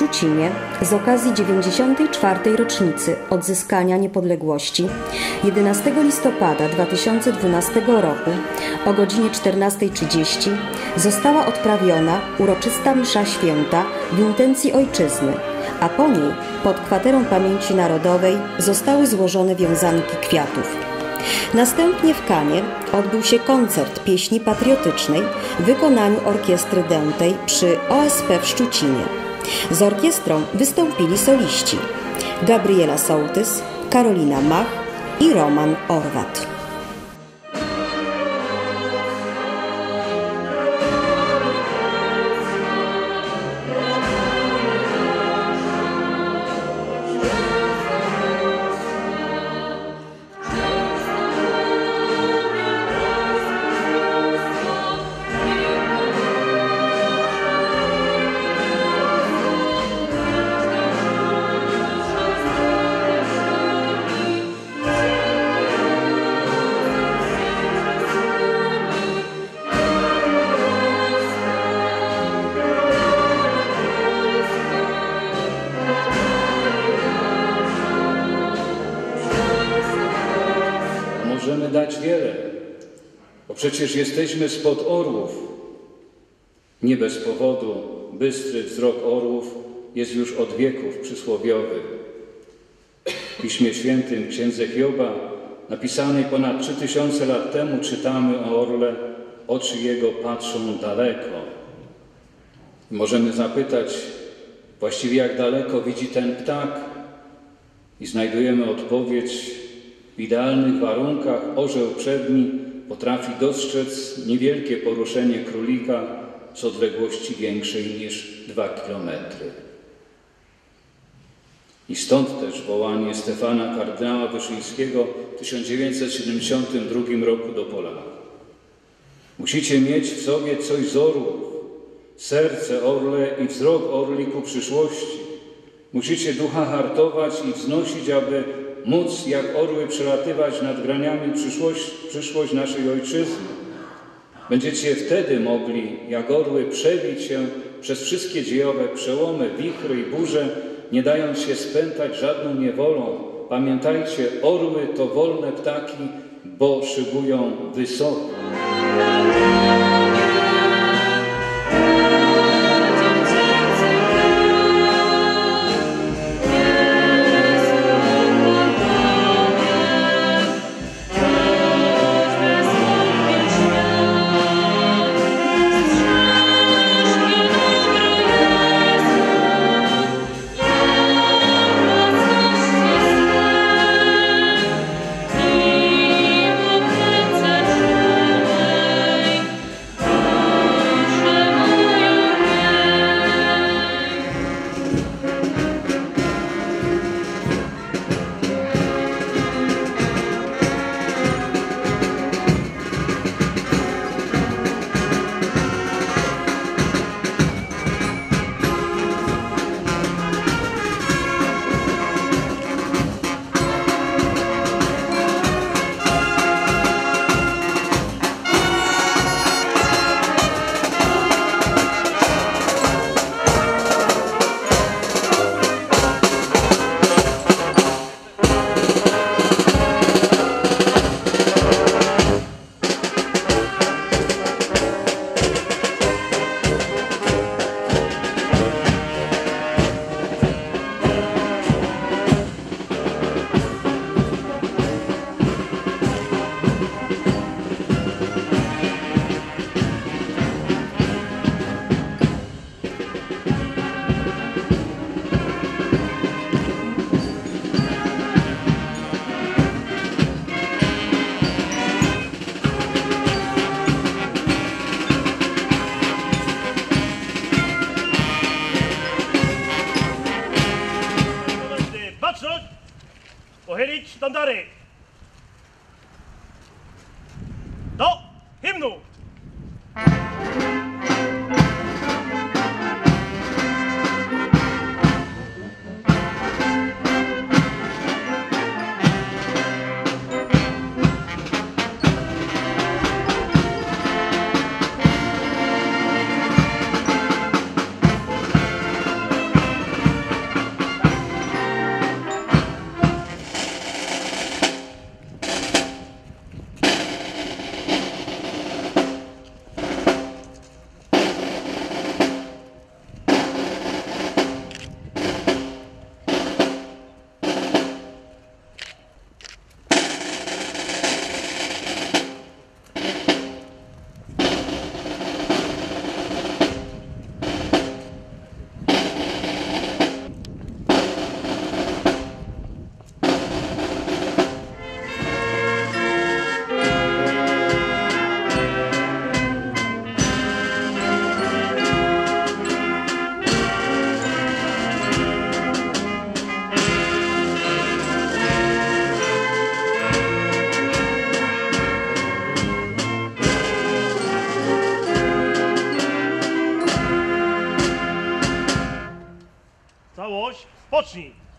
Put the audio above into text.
Szczucinie z okazji 94. rocznicy odzyskania niepodległości 11 listopada 2012 roku o godzinie 14.30 została odprawiona uroczysta msza święta w intencji ojczyzny, a po niej pod kwaterą pamięci narodowej zostały złożone wiązanki kwiatów. Następnie w Kanie odbył się koncert pieśni patriotycznej w wykonaniu orkiestry dętej przy OSP w Szczucinie. Z orkiestrą wystąpili soliści Gabriela Sołtys, Karolina Mach i Roman Orwat. Możemy dać wiele, bo przecież jesteśmy spod orłów. Nie bez powodu bystry wzrok orłów jest już od wieków przysłowiowy. W Piśmie Świętym Księdze Hioba, napisanej ponad 3000 lat temu, czytamy o orle, oczy jego patrzą daleko. Możemy zapytać, właściwie jak daleko widzi ten ptak? I znajdujemy odpowiedź w idealnych warunkach orzeł przedni potrafi dostrzec niewielkie poruszenie królika z odległości większej niż dwa kilometry. I stąd też wołanie Stefana kardynała Wyszyńskiego w 1972 roku do Polaków. Musicie mieć w sobie coś z orłów, serce orle i wzrok orli ku przyszłości. Musicie ducha hartować i wznosić, aby móc jak orły przelatywać nad graniami przyszłość, przyszłość naszej ojczyzny. Będziecie wtedy mogli jak orły przebić się przez wszystkie dziejowe przełomy, wichry i burze, nie dając się spętać żadną niewolą. Pamiętajcie, orły to wolne ptaki, bo szybują wysoko. Nintendo. machine.